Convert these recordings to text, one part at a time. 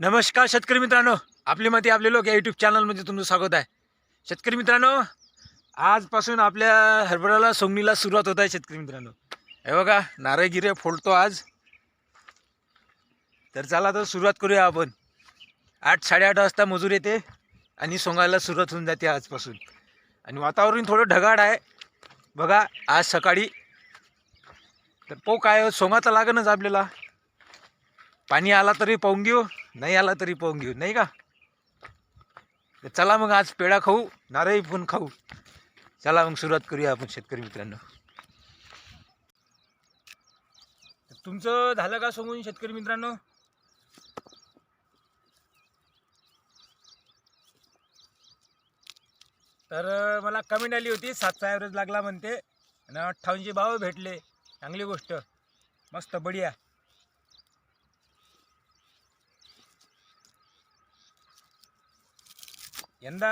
नमस्कार शेतकरी मित्रांनो. आपली माती आपले लोक या यूट्यूब चॅनलमध्ये तुमचं स्वागत आहे. शेतकरी मित्रांनो आजपासून आपल्या हरभऱ्याला सोंगणीला सुरुवात होत आहे शेतकरी मित्रांनो. हे बघा नारळ गिरे फोडतो आज. तर चला तर सुरुवात करूया आपण. आठ साडेआठ वाजता मजूर येते आणि सोंगायला सुरुवात होऊन जाते आजपासून. आणि वातावरण थोडं ढगाळ आहे. बघा आज सकाळी तर पो काय सोंगाचा तर लागणच आपल्याला. पाणी आला तरी पाहून घेऊ. नाही आला तरी पाहून घेऊ नाही का? चला मग आज पेढा खाऊ नारळी पण खाऊ. चला मग सुरुवात करूया आपण शेतकरी मित्रांनो. तुमचं झालं का सांगून शेतकरी मित्रांनो? तर मला कमेंट आली होती सातचा ॲव्हरेज लागला म्हणते. आणि अठ्ठावन्नचे भाव भेटले. चांगली गोष्ट. मस्त बढिया. यंदा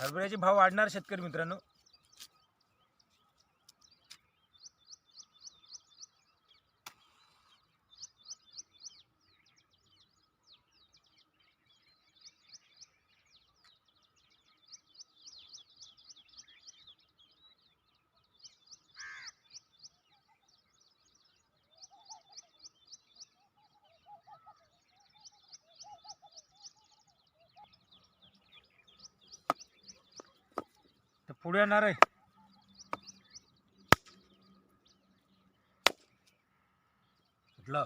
हरभऱ्याचे भाव वाढणार शेतकरी मित्रांनो. पुढे येणार आहे. कुठलं?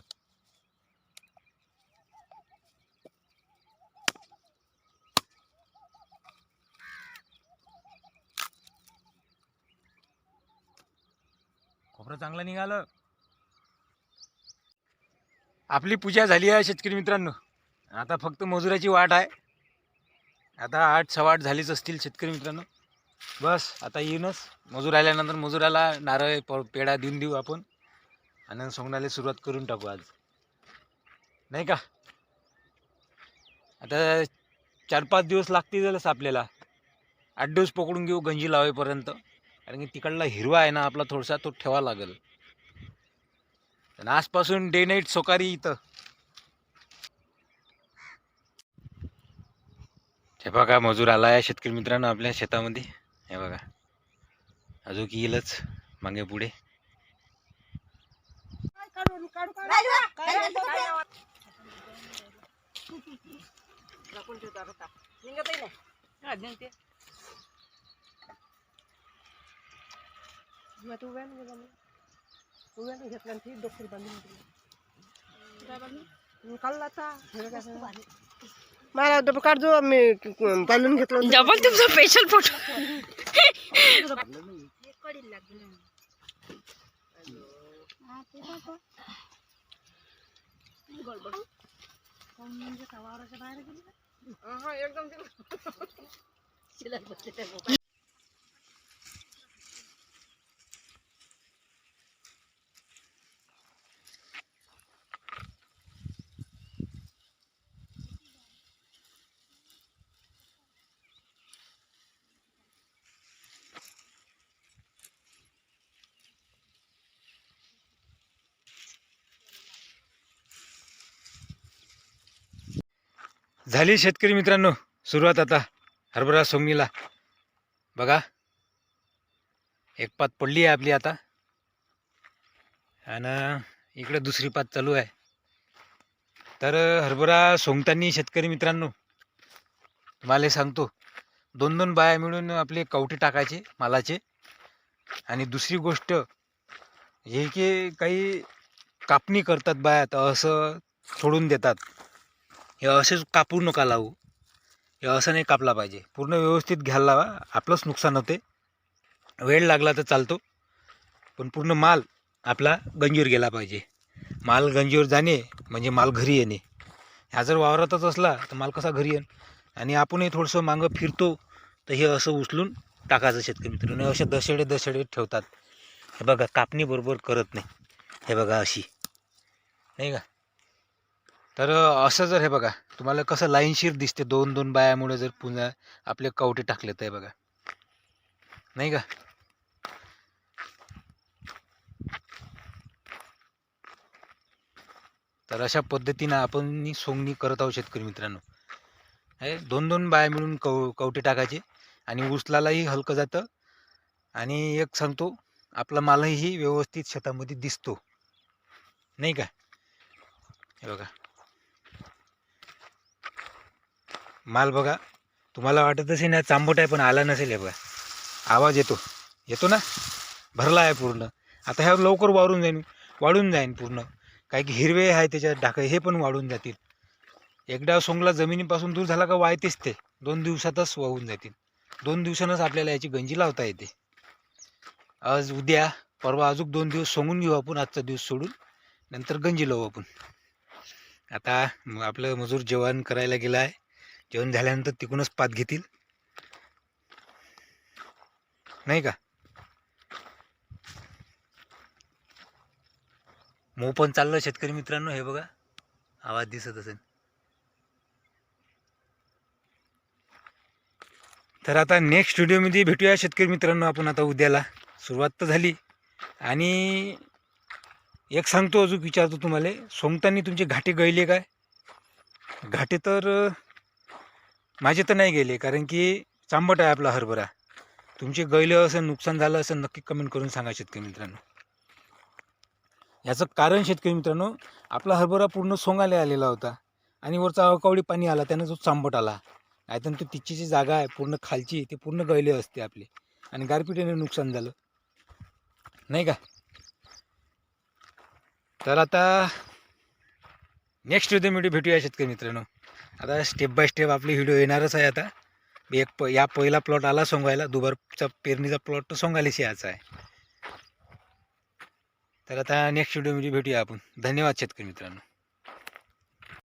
खोबरं चांगलं निघालं. आपली पूजा झाली आहे शेतकरी मित्रांनो. आता फक्त मजुराची वाट आहे. आता आठ सव्वा आठ झालीच असतील शेतकरी मित्रांनो. बस आता येईनच मजूर आल्यानंतर मजुराला नारळ प पेढा देऊन देऊ आपण. आणि सोंगण्याला सुरुवात करून टाकू आज. नाही का? आता चार पाच दिवस लागतीलच आपल्याला. आठ दिवस पकडून घेऊ गंजी लावेपर्यंत. कारण की तिकडला हिरवा आहे ना आपला थोडासा तो ठेवा लागेल. आजपासून डे नाईट सोकारी इथं. हे बघा मजूर आला आहे शेतकरी मित्रांनो आपल्या शेतामध्ये. हे बघा. अजून येईलच. मागे पुढे. मला काढतो मी बांधून घेतलं डबल तुमचा स्पेशल फोटो একদম झाली शेतकरी मित्रांनो सुरुवात आता हरभरा सोंगणीला. बघा एक पात पडली आहे आपली आता. आणि इकडे दुसरी पात चालू आहे. तर हरभरा सोंगताना शेतकरी मित्रांनो तुम्हाला सांगतो दोन दोन बाया मिळून आपले कवटे टाकायचे मालाचे. आणि दुसरी गोष्ट हे की काही कापणी करतात बाया तर असं सोडून देतात. हे असेच कापू नका लावू. हे असं नाही कापला पाहिजे. पूर्ण व्यवस्थित घ्यायला लावा. आपलंच नुकसान होते. वेळ लागला तर चालतो. पण पूर्ण माल आपला गंजीवर गेला पाहिजे. माल गंजीवर जाणे म्हणजे माल घरी येणे. ह्या जर वावरातच असला तर माल कसा घरी येण आणि आपणही थोडंसं मागं फिरतो तर हे असं उचलून टाकायचं शेतकरी मित्रांनो. असे दशेडे दशेडे ठेवतात. हे बघा कापणी बरोबर करत नाही. हे बघा अशी. नाही का? तर असं जर हे बघा तुम्हाला कसं लाईनशीर दिसते दोन दोन बायामुळे जर पुन्हा आपले कवटे टाकले तर बघा. नाही का? तर अशा पद्धतीनं आपण सोंगणी करत आहोत शेतकरी मित्रांनो. हे दोन दोन बाया मिळून कव कवटे टाकायचे आणि उचलालाही हलकं जातं. आणि एक सांगतो आपला मालही व्यवस्थित शेतामध्ये दिसतो. नाही का? हे बघा. माल बघा. तुम्हाला वाटत असेल ना चांबट आहे पण आला नसेल हे बघा. आवाज येतो. येतो ना? भरला आहे पूर्ण. आता ह्या लवकर वाढून जाईन. वाढून जाईन पूर्ण. काय की हिरवे आहे त्याच्यात ढाकं हे पण वाढून जातील. एकदा सोंगला जमिनीपासून दूर झाला का वाळतेच ते. दोन दिवसातच वाहून जातील. दोन दिवसानंच आपल्याला याची गंजी लावता येते. आज उद्या परवा अजून दोन दिवस सोंगून घेऊ आपण आजचा दिवस सोडून. नंतर गंजी लावू आपण. आता आपलं मजूर जेवण करायला गेला आहे. जेवण झाल्यानंतर तिकूनच पात घेतील? नाही का? मो पण चाललं शेतकरी मित्रांनो हे बघा. आवाज दिसत असेल. तर आता नेक्स्ट व्हिडिओमध्ये भेटूया शेतकरी मित्रांनो आपण आता उद्याला. सुरुवात तर झाली. आणि एक सांगतो अजून विचारतो तुम्हाला. सोंगताना तुमचे घाटे गळले काय? घाटे तर माझे तर नाही गेले कारण की चांबट आहे आपला हरभरा. तुमचे गैले असं नुकसान झालं असं नक्की कमेंट करून सांगा शेतकरी मित्रांनो. याचं कारण शेतकरी मित्रांनो आपला हरभरा पूर्ण सोंगाले आलेला होता आणि वरचा अवकावळी पाणी आला त्यानं जो चांबट आला. नाहीतर तो तिची जी जागा आहे पूर्ण खालची ते पूर्ण गैले असते आपले. आणि गारपिटीने नुकसान झालं. नाही का? तर आता नेक्स्ट युद्ध व्हिडिओ भेटूया शेतकरी मित्रांनो. आता स्टेप बाय स्टेप आपली व्हिडिओ येणारच आहे आता. एक प या पहिला प्लॉट आला सोंगायला दुबारचा पेरणीचा प्लॉट तर सोंगायलाच यायचा आहे. तर आता नेक्स्ट व्हिडिओमध्ये भेटूया आपण. धन्यवाद शेतकरी मित्रांनो.